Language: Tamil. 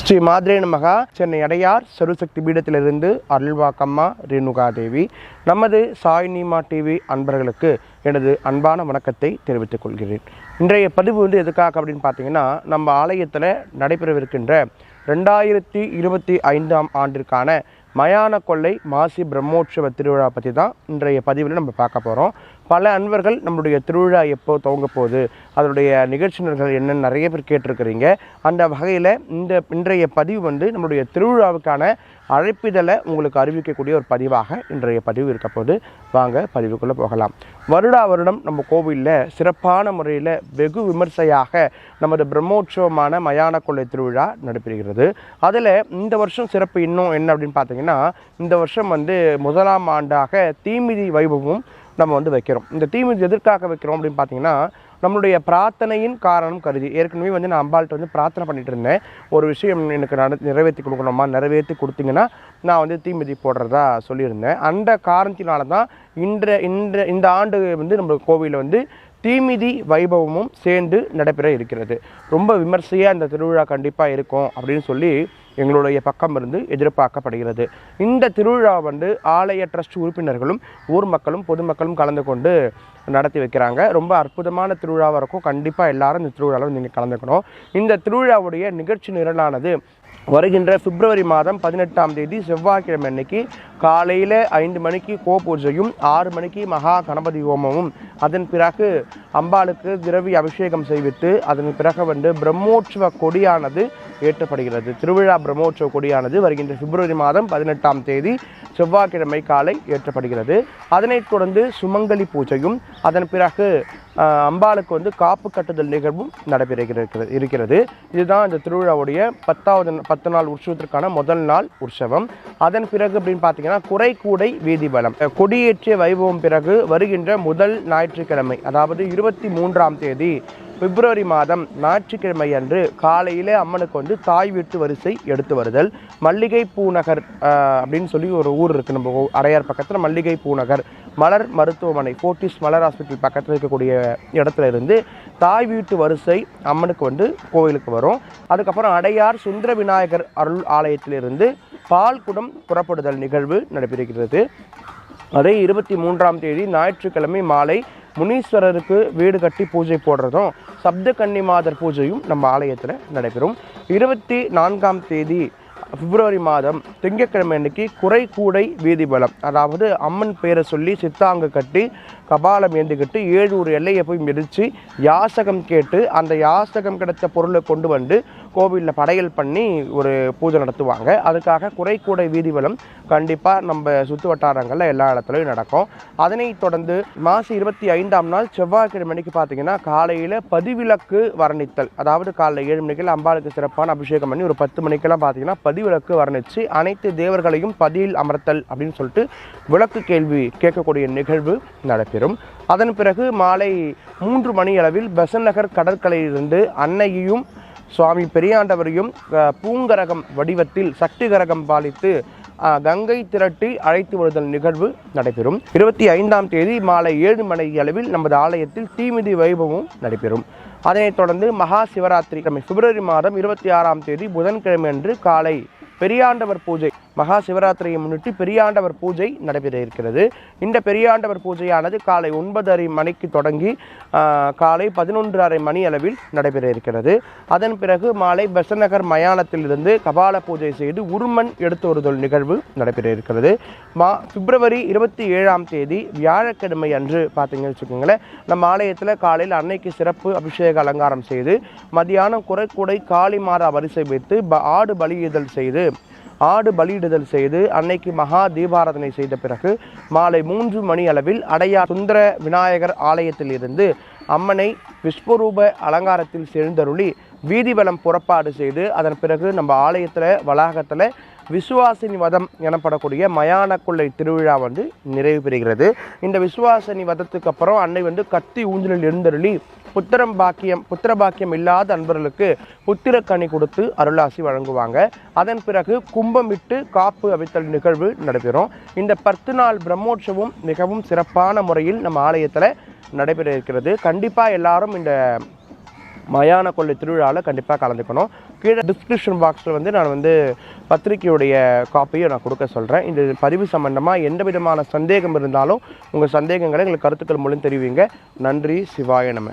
ஸ்ரீ மாதிரே மகா சென்னை அடையார் சருசக்தி பீடத்திலிருந்து அருள்வாக்கம்மா ரேணுகா தேவி. நமது சாய் நீமா டிவி அன்பர்களுக்கு எனது அன்பான வணக்கத்தை தெரிவித்துக் கொள்கிறேன். இன்றைய பதிவு வந்து எதுக்காக அப்படின்னு பார்த்தீங்கன்னா நம்ம ஆலயத்தில் நடைபெறவிருக்கின்ற ரெண்டாயிரத்தி இருபத்தி ஐந்தாம் ஆண்டிற்கான மயான கொள்ளை மாசி பிரம்மோற்சவ திருவிழா பற்றி தான் இன்றைய பதிவில் நம்ம பார்க்க போகிறோம் பல அன்பர்கள் நம்மளுடைய திருவிழா எப்போ துவங்க போகுது அதனுடைய நிகழ்ச்சிகள் என்னென்னு நிறைய பேர் கேட்டிருக்கிறீங்க அந்த வகையில் இந்த இன்றைய பதிவு வந்து நம்மளுடைய திருவிழாவுக்கான அழைப்பிதழை உங்களுக்கு அறிவிக்கக்கூடிய ஒரு பதிவாக இன்றைய பதிவு இருக்க போது வாங்க பதிவுக்குள்ளே போகலாம். வருடா வருடம் நம்ம கோவிலில் சிறப்பான முறையில் வெகு விமர்சையாக நமது பிரம்மோற்சவமான மயான கொள்ளை திருவிழா நடைபெறுகிறது. அதில் இந்த வருஷம் சிறப்பு இன்னும் என்ன அப்படின்னு பார்த்தீங்கன்னா இந்த வருஷம் வந்து முதலாம் ஆண்டாக தீமிதி வைபவம் நம்ம வந்து வைக்கிறோம். இந்த தீமிதி எதற்காக வைக்கிறோம் அப்படின்னு பார்த்தீங்கன்னா நம்மளுடைய பிரார்த்தனையின் காரணம் கருதி. ஏற்கனவே வந்து நான் அம்பாள்கிட்ட வந்து பிரார்த்தனை பண்ணிட்டு இருந்தேன். ஒரு விஷயம் எனக்கு நட நிறைவேற்றி கொடுக்கணுமா நிறைவேற்றி கொடுத்தீங்கன்னா நான் வந்து தீமிதி போடுறதா சொல்லியிருந்தேன். அந்த காரணத்தினால தான் இன்ற இன்ற இந்த ஆண்டு வந்து நம்ம கோவிலில் வந்து தீமிதி வைபவமும் சேர்ந்து நடைபெற இருக்கிறது. ரொம்ப விமர்சையாக இந்த திருவிழா கண்டிப்பாக இருக்கும் அப்படின்னு சொல்லி எங்களுடைய பக்கம் இருந்து எதிர்பார்க்கப்படுகிறது. இந்த திருவிழா வந்து ஆலய ட்ரஸ்ட் உறுப்பினர்களும் ஊர் மக்களும் பொதுமக்களும் கலந்து கொண்டு நடத்தி வைக்கிறாங்க. ரொம்ப அற்புதமான திருவிழாவாக இருக்கும். கண்டிப்பாக எல்லாரும் இந்த திருவிழாவில் நீங்கள் கலந்துக்கணும். இந்த திருவிழாவுடைய நிகழ்ச்சி நிரலானது வருகின்ற பிப்ரவரி மாதம் பதினெட்டாம் தேதி செவ்வாய்க்கிழமை அன்னைக்கு காலையில் ஐந்து மணிக்கு கோ பூஜையும் ஆறு மணிக்கு மகா கணபதி ஹோமமும். அதன் பிறகு அம்பாளுக்கு திரவி அபிஷேகம் செய்வித்து அதன் பிறகு வந்து பிரம்மோற்சவ கொடியானது ஏற்றப்படுகிறது. திருவிழா பிரம்மோற்சவ கொடியானது வருகின்ற பிப்ரவரி மாதம் பதினெட்டாம் தேதி செவ்வாய்க்கிழமை காலை ஏற்றப்படுகிறது. அதனைத் தொடர்ந்து சுமங்கலி பூஜையும் அதன் பிறகு அம்பாளுக்கு வந்து காப்பு கட்டுதல் நிகழ்வும் நடைபெறுகிறது இருக்கிறது. இதுதான் இந்த திருவிழாவுடைய பத்தாவது பத்து நாள் உற்சவத்திற்கான முதல் நாள் உற்சவம். அதன் பிறகு அப்படின்னு பார்த்தீங்கன்னா குறைகூடை வீதி பலம் கொடியேற்றிய வைபவம் பிறகு வருகின்ற முதல் ஞாயிற்றுக்கிழமை அதாவது இருபத்தி மூன்றாம் தேதி பிப்ரவரி மாதம் ஞாயிற்றுக்கிழமை அன்று காலையிலே அம்மனுக்கு வந்து தாய் வீட்டு வரிசை எடுத்து வருதல். மல்லிகை பூநகர் அப்படின்னு சொல்லி ஒரு ஊர் இருக்குது நம்ம அரையார் அடையார் பக்கத்தில் மல்லிகை பூநகர். மலர் மருத்துவமனை போர்ட்டிஸ் மலர் ஹாஸ்பிட்டல் பக்கத்தில் இருக்கக்கூடிய இடத்துல இருந்து தாய் வீட்டு வரிசை அம்மனுக்கு வந்து கோவிலுக்கு வரும். அதுக்கப்புறம் அடையார் சுந்தர விநாயகர் அருள் ஆலயத்திலிருந்து பால் குடம் புறப்படுதல் நிகழ்வு நடைபெறுகிறது. அதே இருபத்தி மூன்றாம் தேதி ஞாயிற்றுக்கிழமை மாலை முனீஸ்வரருக்கு வீடு கட்டி பூஜை போடுறதும் சப்த கன்னிமாதர் பூஜையும் நம்ம ஆலயத்தில் நடைபெறும். இருபத்தி நான்காம் தேதி பிப்ரவரி மாதம் திங்கட்கிழமை அன்னைக்கு குறை கூடை வீதி பலம். அதாவது அம்மன் பேரை சொல்லி சித்தாங்கு கட்டி கபாலம் ஏந்திக்கிட்டு ஏழு ஒரு எல்லையை போய் மிதித்து யாசகம் கேட்டு அந்த யாசகம் கிடைத்த பொருளை கொண்டு வந்து கோவிலில் படையல் பண்ணி ஒரு பூஜை நடத்துவாங்க. அதுக்காக குறை கூடை கண்டிப்பாக நம்ம சுற்று வட்டாரங்களில் எல்லா இடத்துலையும் நடக்கும். அதனைத் தொடர்ந்து மாசி இருபத்தி ஐந்தாம் நாள் செவ்வாய்க்கிழமை மணிக்கு பார்த்தீங்கன்னா காலையில் பதிவிலக்கு வர்ணித்தல். அதாவது காலைல ஏழு மணிக்கெல்லாம் அம்பாளுக்கு சிறப்பான அபிஷேகம் பண்ணி ஒரு பத்து மணிக்கெல்லாம் பார்த்தீங்கன்னா பதிவிலக்கு வர்ணித்து அனைத்து தேவர்களையும் பதியில் அமர்த்தல் அப்படின்னு சொல்லிட்டு விளக்கு கேள்வி கேட்கக்கூடிய நிகழ்வு நடைபெறும். அதன் பிறகு மாலை மூன்று மணி அளவில் பெசன் நகர் கடற்கரையிலிருந்து அன்னையையும் சுவாமி பெரியாண்டவரையும் பூங்கரகம் வடிவத்தில் சக்தி கரகம் பாலித்து கங்கை திரட்டி அழைத்து வருதல் நிகழ்வு நடைபெறும். இருபத்தி ஐந்தாம் தேதி மாலை ஏழு மணி அளவில் நமது ஆலயத்தில் தீமிதி வைபவம் நடைபெறும். அதனைத் தொடர்ந்து மகா சிவராத்திரி கிழமை பிப்ரவரி மாதம் இருபத்தி ஆறாம் தேதி புதன்கிழமை அன்று காலை பெரியாண்டவர் பூஜை மகா சிவராத்திரியை முன்னிட்டு பெரியாண்டவர் பூஜை நடைபெற இருக்கிறது. இந்த பெரியாண்டவர் பூஜையானது காலை ஒன்பதரை மணிக்கு தொடங்கி காலை பதினொன்று அரை மணி அளவில் நடைபெற இருக்கிறது. அதன் பிறகு மாலை பெசநகர் மயானத்திலிருந்து கபால பூஜை செய்து உருமன் எடுத்து வருதல் நிகழ்வு நடைபெற இருக்கிறது. மா பிப்ரவரி இருபத்தி ஏழாம் தேதி வியாழக்கிழமை அன்று பார்த்தீங்கன்னு வச்சுக்கோங்களேன். நம்ம ஆலயத்தில் காலையில் அன்னைக்கு சிறப்பு அபிஷேக அலங்காரம் செய்து மதியானம் குறைக்கூடை காளிமாரா வரிசை வைத்து ப- ஆடு பலியிடல் செய்து ஆடு பலியிடுதல் செய்து அன்னைக்கு மகா தீபாராதனை செய்த பிறகு மாலை மூன்று மணி அளவில் அடையார் சுந்தர விநாயகர் ஆலயத்தில் இருந்து அம்மனை விஸ்வரூப அலங்காரத்தில் சேர்ந்தருளி வீதிவலம் புறப்பாடு செய்து அதன் பிறகு நம்ம ஆலயத்தில் வளாகத்தில் விசுவாசினி வதம் எனப்படக்கூடிய மயான கொள்ளை திருவிழா வந்து நிறைவு பெறுகிறது. இந்த விசுவாசினி வதத்துக்கு அப்புறம் அன்னை வந்து கத்தி ஊஞ்சலில் எழுந்தருளி புத்திரம் பாக்கியம் புத்திர பாக்கியம் இல்லாத அன்பர்களுக்கு புத்திரக்கனி கொடுத்து அருளாசி வழங்குவாங்க. அதன் பிறகு கும்பமிட்டு காப்பு அவித்தல் நிகழ்வு நடைபெறும். இந்த பத்து நாள் பிரம்மோற்சவம் மிகவும் சிறப்பான முறையில் நம்ம ஆலயத்தில் நடைபெற இருக்கிறது. கண்டிப்பாக எல்லாரும் இந்த மயான கொள்ளை திருவிழாவில் கண்டிப்பாக கலந்துக்கணும். கீழே டிஸ்கிரிப்ஷன் பாக்ஸில் வந்து நான் வந்து பத்திரிக்கையுடைய காப்பியை நான் கொடுக்க சொல்கிறேன் இந்த பதிவு சம்பந்தமாக எந்த விதமான சந்தேகம் இருந்தாலும் உங்கள் சந்தேகங்களை எங்களுக்கு கருத்துக்கள் மூலம் தெரிவிங்க. நன்றி. சிவாய நம்ம